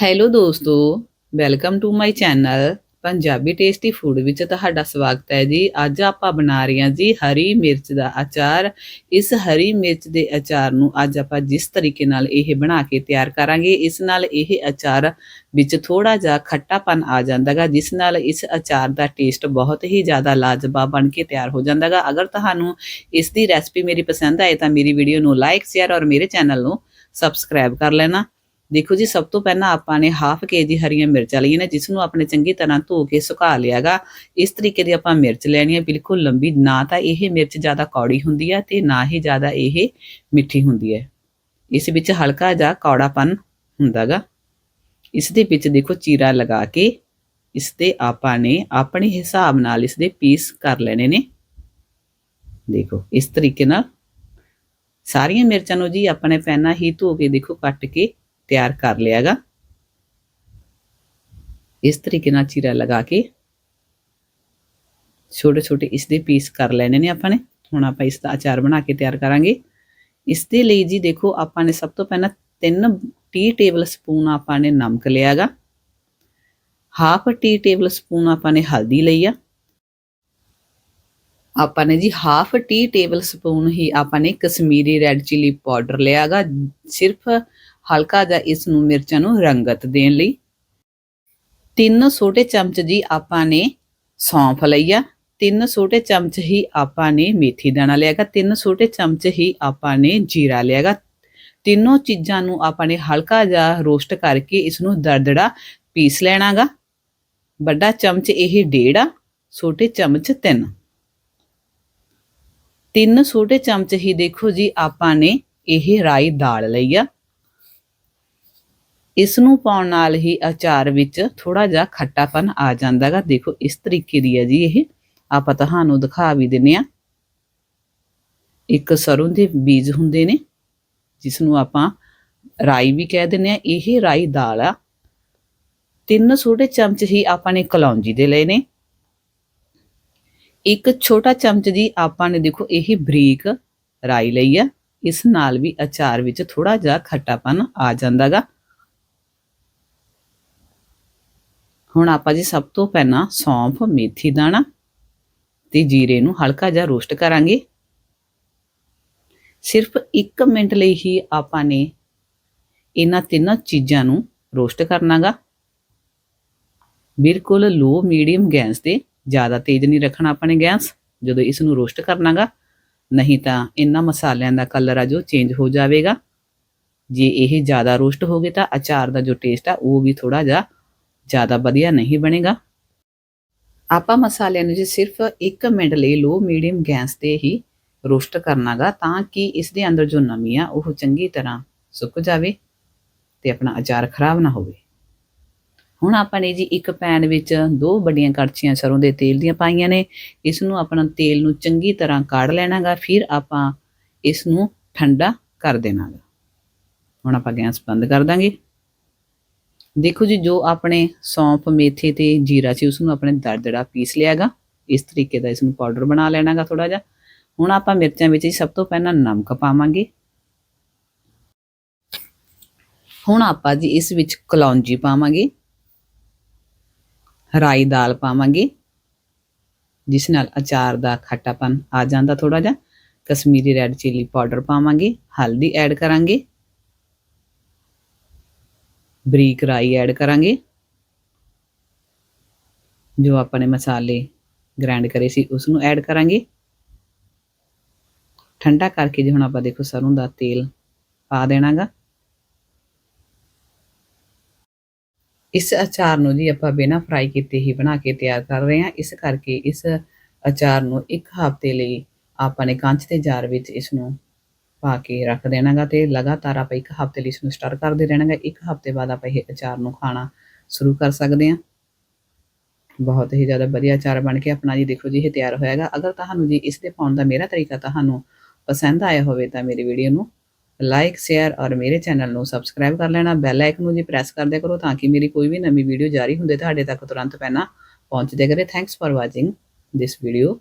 Hello ਦੋਸਤੋ welcome to my channel Punjabi tasty food ਵਿੱਚ ਤੁਹਾਡਾ ਸਵਾਗਤ ਹੈ ਜੀ। ਅੱਜ ਆਪਾਂ ਬਣਾ ਰਹੇ ਹਾਂ ਜੀ ਹਰੀ ਮਿਰਚ ਦਾ ਅਚਾਰ। ਇਸ ਹਰੀ ਮਿਰਚ ਦੇ ਅਚਾਰ ਨੂੰ ਅੱਜ ਆਪਾਂ ਜਿਸ ਤਰੀਕੇ ਨਾਲ ਇਹ ਬਣਾ ਕੇ ਤਿਆਰ ਕਰਾਂਗੇ, ਇਸ ਨਾਲ ਇਹ ਅਚਾਰ ਵਿੱਚ ਥੋੜਾ ਜਿਹਾ ਖੱਟਾਪਨ ਆ ਜਾਂਦਾਗਾ ਜਿਸ ਨਾਲ ਇਸ ਅਚਾਰ ਦਾ ਟੇਸਟ ਬਹੁਤ ਹੀ ਜ਼ਿਆਦਾ ਲਾਜਵਾਬ ਬਣ ਕੇ ਤਿਆਰ ਹੋ ਜਾਂਦਾਗਾ ਅਗਰ ਤੁਹਾਨੂੰ ਇਸ ਦੀ ਰੈਸਪੀ ਮੇਰੀ ਪਸੰਦ ਆਏ ਤਾਂ ਮੇਰੀ ਵੀਡੀਓ ਨੂੰ ਲਾਈਕ ਸ਼ੇਅਰ ਔਰ ਮੇਰੇ ਚੈਨਲ ਨੂੰ ਸਬਸਕ੍ਰਾਈਬ ਕਰ ਲੈਣਾ। ਦੇਖੋ ਜੀ, ਸਭ ਤੋਂ ਪਹਿਲਾਂ ਆਪਾਂ ਨੇ ਹਾਫ ਕੇਜੀ ਹਰੀਆਂ ਮਿਰਚਾਂ ਲਈਆਂ ਨੇ ਜਿਸ ਨੂੰ ਆਪਣੇ ਚੰਗੀ ਤਰ੍ਹਾਂ ਧੋ ਕੇ ਸੁਕਾ ਲਿਆਗਾ ਇਸ ਤਰੀਕੇ ਦੀ ਆਪਾਂ ਮਿਰਚ ਲੈਣੀ ਹੈ, ਬਿਲਕੁਲ ਲੰਬੀ, ਨਾ ਤਾਂ ਇਹ ਮਿਰਚ ਜ਼ਿਆਦਾ ਕੌੜੀ ਹੁੰਦੀ ਹੈ ਤੇ ਨਾ ਹੀ ਜ਼ਿਆਦਾ ਇਹ ਮਿੱਠੀ ਹੁੰਦੀ ਹੈ। ਇਸ ਵਿੱਚ ਹਲਕਾ ਜਿਹਾ ਕੌੜਾਪਨ ਹੁੰਦਾਗਾ ਇਸ ਦੇ ਵਿੱਚ ਦੇਖੋ, ਚੀਰਾ ਲਗਾ ਕੇ ਇਸ ਤੇ ਆਪਾਂ ਨੇ ਆਪਣੇ ਹਿਸਾਬ ਨਾਲ ਇਸ ਦੇ ਪੀਸ ਕਰ ਲੈਣੇ ਨੇ। ਦੇਖੋ, ਇਸ ਤਰੀਕੇ ਨਾਲ ਸਾਰੀਆਂ ਮਿਰਚਾਂ ਨੂੰ ਜੀ ਆਪਣੇ ਪਹਿਲਾਂ ਹੀ ਧੋ ਕੇ ਦੇਖੋ, ਕੱਟ ਕੇ ਤਿਆਰ ਕਰ ਲਿਆਗਾ। ਇਸ ਤਰੀਕੇ ਨਾਲ ਚੀਰਾ ਲਗਾ ਕੇ ਛੋਟੇ ਛੋਟੇ ਇਸ ਦੇ ਪੀਸ ਕਰ ਲੈਣੇ ਨੇ ਆਪਾਂ ਨੇ। ਹੁਣ ਆਪਾਂ ਇਸ ਦਾ ਅਚਾਰ ਬਣਾ ਕੇ ਤਿਆਰ ਕਰਾਂਗੇ। ਇਸ ਦੇ ਲਈ ਜੀ ਦੇਖੋ, ਆਪਾਂ ਨੇ ਸਭ ਤੋਂ ਪਹਿਲਾਂ 3 ਟੀ ਟੇਬਲ ਸਪੂਨ ਆਪਾਂ ਨੇ ਨਮਕ ਲਿਆਗਾ। ਹਾਫ ਟੀ ਟੇਬਲ ਸਪੂਨ ਆਪਾਂ ਨੇ ਹਲਦੀ ਲਈ ਆ। ਆਪਾਂ ਨੇ ਜੀ ਹਾਫ ਟੀ ਟੇਬਲ ਸਪੂਨ ਹੀ ਆਪਾਂ ਨੇ ਕਸ਼ਮੀਰੀ ਰੈੱਡ ਚਿਲੀ ਪਾਊਡਰ ਲਿਆਗਾ। ਸਿਰਫ ਹਲਕਾ ਜਿਹਾ ਇਸ ਨੂੰ ਮਿਰਚਾਂ ਨੂੰ ਰੰਗਤ ਦੇਣ ਲਈ। ਤਿੰਨ ਛੋਟੇ ਚਮਚ ਜੀ ਆਪਾਂ ਨੇ ਸੌਂਫ ਲਈ ਆ ਤਿੰਨ ਛੋਟੇ ਚਮਚ ਹੀ ਆਪਾਂ ਨੇ ਮੇਥੀ ਦਾਣਾ ਲਿਆਗਾ। ਤਿੰਨ ਛੋਟੇ ਚਮਚ ਹੀ ਆਪਾਂ ਨੇ ਜੀਰਾ ਲਿਆਗਾ। ਤਿੰਨੋਂ ਚੀਜ਼ਾਂ ਨੂੰ ਆਪਾਂ ਨੇ ਹਲਕਾ ਜਿਹਾ ਰੋਸਟ ਕਰਕੇ ਇਸ ਨੂੰ ਦਰਦੜਾ ਪੀਸ ਲੈਣਾਗਾ। ਵੱਡਾ ਚਮਚ ਇਹ ਡੇਢ ਆ ਛੋਟੇ ਚਮਚ ਤਿੰਨ। ਤਿੰਨ ਛੋਟੇ ਚਮਚ ਹੀ ਦੇਖੋ ਜੀ ਆਪਾਂ ਨੇ ਇਹ ਰਾਈ ਦਾਲ ਲਈ ਆ ਇਸ ਨੂੰ ਪਾਉਣ ਨਾਲ ਹੀ ਅਚਾਰ ਵਿੱਚ ਥੋੜਾ ਜਿਹਾ ਖੱਟਾਪਨ ਆ ਜਾਂਦਾਗਾ। ਦੇਖੋ, ਇਸ ਤਰੀਕੇ ਦੀ ਹੈ ਜੀ ਇਹ। ਆਪਾਂ ਤੁਹਾਨੂੰ ਦਿਖਾ ਵੀ ਦਿੰਨੇ ਆ। ਇੱਕ ਸਰੋਂ ਦੇ ਬੀਜ ਹੁੰਦੇ ਨੇ ਜਿਸ ਨੂੰ ਆਪਾਂ ਰਾਈ ਵੀ ਕਹਿ ਦਿੰਨੇ ਆ। ਇਹ ਰਾਈ ਦਾਲ ਆ। ਤਿੰਨ ਛੋਟੇ ਚਮਚ ਹੀ ਆਪਾਂ ਨੇ ਕਲੌਂਜੀ ਦੇ ਲਏ ਨੇ। ਇੱਕ ਛੋਟਾ ਚਮਚ ਜੀ ਆਪਾਂ ਨੇ ਦੇਖੋ, ਇਹ ਬਰੀਕ ਰਾਈ ਲਈ ਆ। ਇਸ ਨਾਲ ਵੀ ਅਚਾਰ ਵਿੱਚ ਥੋੜਾ ਜਿਹਾ ਖੱਟਾਪਨ ਆ ਜਾਂਦਾਗਾ। ਹੁਣ ਆਪਾਂ ਜੀ ਸਭ ਤੋਂ ਪਹਿਲਾਂ ਸੌਂਫ, ਮੇਥੀ ਦਾਣਾ ਤੇ ਜੀਰੇ ਨੂੰ ਹਲਕਾ ਜਿਹਾ ਰੋਸਟ ਕਰਾਂਗੇ। ਸਿਰਫ 1 ਮਿੰਟ ਲਈ ਹੀ ਆਪਾਂ ਨੇ ਇਹਨਾਂ ਤਿੰਨਾਂ ਚੀਜ਼ਾਂ ਨੂੰ ਰੋਸਟ ਕਰਨਾਗਾ। ਬਿਲਕੁਲ ਲੋ ਮੀਡੀਅਮ ਗੈਸ ਤੇ ਜ਼ਿਆਦਾ ਤੇਜ਼ ਨਹੀਂ ਰੱਖਣਾ ਆਪਾਂ ਨੇ ਗੈਸ ਜਦੋਂ ਇਸ ਨੂੰ ਰੋਸਟ ਕਰਨਾਗਾ, ਨਹੀਂ ਤਾਂ ਇਹਨਾਂ ਮਸਾਲਿਆਂ ਦਾ ਕਲਰ ਆ ਜੋ ਚੇਂਜ ਹੋ ਜਾਵੇਗਾ। ਜੇ ਇਹ ਜ਼ਿਆਦਾ ਰੋਸਟ ਹੋ ਗਏ ਤਾਂ ਅਚਾਰ ਦਾ ਜੋ ਟੇਸਟ ਆ, ਉਹ ਵੀ ਥੋੜਾ ਜਿਹਾ ਜ਼ਿਆਦਾ ਵਧੀਆ ਨਹੀਂ ਬਣੇਗਾ। ਆਪਾਂ ਮਸਾਲਿਆਂ ਨੂੰ ਜੀ ਸਿਰਫ 1 ਮਿੰਟ ਲਈ ਲੋ ਮੀਡੀਅਮ ਗੈਸ ਤੇ ਹੀ ਰੋਸਟ ਕਰਨਾਗਾ ਤਾਂ ਕਿ ਇਸ ਦੇ ਅੰਦਰ ਜੋ ਨਮੀ ਆ ਉਹ ਚੰਗੀ ਤਰ੍ਹਾਂ ਸੁੱਕ ਜਾਵੇ ਤੇ ਆਪਣਾ ਅਚਾਰ ਖਰਾਬ ਨਾ ਹੋਵੇ। ਹੁਣ ਆਪਾਂ ਨੇ ਜੀ ਇੱਕ ਪੈਨ ਵਿੱਚ ਦੋ ਵੱਡੀਆਂ ਕੜਛੀਆਂ ਸਰੋਂ ਦੇ ਤੇਲ ਦੀਆਂ ਪਾਈਆਂ ਨੇ। ਇਸ ਨੂੰ ਆਪਣਾ ਤੇਲ ਨੂੰ ਚੰਗੀ ਤਰ੍ਹਾਂ ਕਾੜ ਲੈਣਾਗਾ, ਫਿਰ ਆਪਾਂ ਇਸ ਨੂੰ ਠੰਡਾ ਕਰ ਦੇਣਾਗਾ। ਹੁਣ ਆਪਾਂ ਗੈਸ ਬੰਦ ਕਰ ਦਾਂਗੇ। ਦੇਖੋ ਜੀ, ਜੋ ਆਪਣੇ ਸੌਂਫ, ਮੇਥੇ ਤੇ ਜੀਰਾ ਸੀ ਉਸ ਨੂੰ ਆਪਣੇ ਦਰਦੜਾ ਪੀਸ ਲਿਆਗਾ। ਇਸ ਤਰੀਕੇ ਦਾ ਇਸ ਨੂੰ ਪਾਊਡਰ ਬਣਾ ਲੈਣਾਗਾ ਥੋੜਾ ਜਿਹਾ। ਹੁਣ ਆਪਾਂ ਮਿਰਚਾਂ ਵਿੱਚ ਹੀ ਸਭ ਤੋਂ ਪਹਿਲਾਂ ਨਮਕ ਪਾਵਾਂਗੇ। ਹੁਣ ਆਪਾਂ ਜੀ ਇਸ ਵਿੱਚ ਕਲੌਂਜੀ ਪਾਵਾਂਗੇ। ਰਾਈ ਦਾਲ ਪਾਵਾਂਗੇ। ਜਿਸ ਨਾਲ ਅਚਾਰ ਦਾ ਖੱਟਾਪਨ ਆ ਜਾਂਦਾ ਥੋੜਾ ਜਿਹਾ। ਕਸ਼ਮੀਰੀ ਰੈੱਡ ਚਿੱਲੀ ਪਾਊਡਰ ਪਾਵਾਂਗੇ। ਹਲਦੀ ਐਡ ਕਰਾਂਗੇ। ਬਰੀਕ ਰਾਈ ਐਡ ਕਰਾਂਗੇ। ਜੋ ਆਪਾਂ ਨੇ ਮਸਾਲੇ ਗ੍ਰਾਈਂਡ ਕਰੇ ਸੀ ਉਸ ਨੂੰ ਐਡ ਕਰਾਂਗੇ। ਠੰਡਾ ਕਰਕੇ ਜੇ ਹੁਣ ਆਪਾਂ ਦੇਖੋ ਸਰੋਂ ਦਾ ਤੇਲ ਪਾ ਦੇਣਾਗਾ। ਇਸ ਅਚਾਰ ਨੂੰ ਜੀ ਆਪਾਂ ਬਿਨਾਂ ਫਰਾਈ ਕੀਤੇ ਹੀ ਬਣਾ ਕੇ ਤਿਆਰ ਕਰ ਰਹੇ ਹਾਂ। ਇਸ ਕਰਕੇ ਇਸ ਅਚਾਰ ਨੂੰ ਇੱਕ ਹਫ਼ਤੇ ਲਈ ਆਪਾਂ ਨੇ ਕੰਚ ਦੇ ਜਾਰ ਵਿੱਚ ਇਸ ਨੂੰ ਪਾ ਕੇ ਰੱਖ ਦੇਣਾਗਾ ਤੇ ਲਗਾਤਾਰ ਆਪਾਂ ਇੱਕ ਹਫ਼ਤੇ ਲਈ ਇਸ ਨੂੰ ਸਟਰ ਕਰਦੇ ਰਹਿਣਾਗਾ। ਇੱਕ ਹਫ਼ਤੇ ਬਾਅਦ ਆਪਾਂ ਇਹ ਅਚਾਰ ਨੂੰ ਖਾਣਾ ਸ਼ੁਰੂ ਕਰ ਸਕਦੇ ਹਾਂ। ਬਹੁਤ ਹੀ ਜ਼ਿਆਦਾ ਵਧੀਆ ਅਚਾਰ ਬਣ ਕੇ ਆਪਣਾ ਜੀ ਦੇਖੋ ਜੀ, ਇਹ ਤਿਆਰ ਹੋਇਆਗਾ। ਅਗਰ ਤੁਹਾਨੂੰ ਜੀ ਇਸ ਦੇ ਪਾਉਣ ਦਾ ਮੇਰਾ ਤਰੀਕਾ ਤੁਹਾਨੂੰ ਪਸੰਦ ਆਇਆ ਹੋਵੇ ਤਾਂ ਮੇਰੀ ਵੀਡੀਓ ਨੂੰ ਲਾਈਕ, ਸ਼ੇਅਰ ਔਰ ਮੇਰੇ ਚੈਨਲ ਨੂੰ ਸਬਸਕ੍ਰਾਈਬ ਕਰ ਲੈਣਾ। ਬੈਲ ਆਈਕਨ ਨੂੰ ਜੀ ਪ੍ਰੈਸ ਕਰ ਦਿਆ ਕਰੋ ਤਾਂ ਕਿ ਮੇਰੀ ਕੋਈ ਵੀ ਨਵੀਂ ਵੀਡੀਓ ਜਾਰੀ ਹੁੰਦੇ ਤੁਹਾਡੇ ਤੱਕ ਤੁਰੰਤ ਪਹਿਲਾਂ ਪਹੁੰਚਦੇ ਕਰੇ। Thanks for watching this video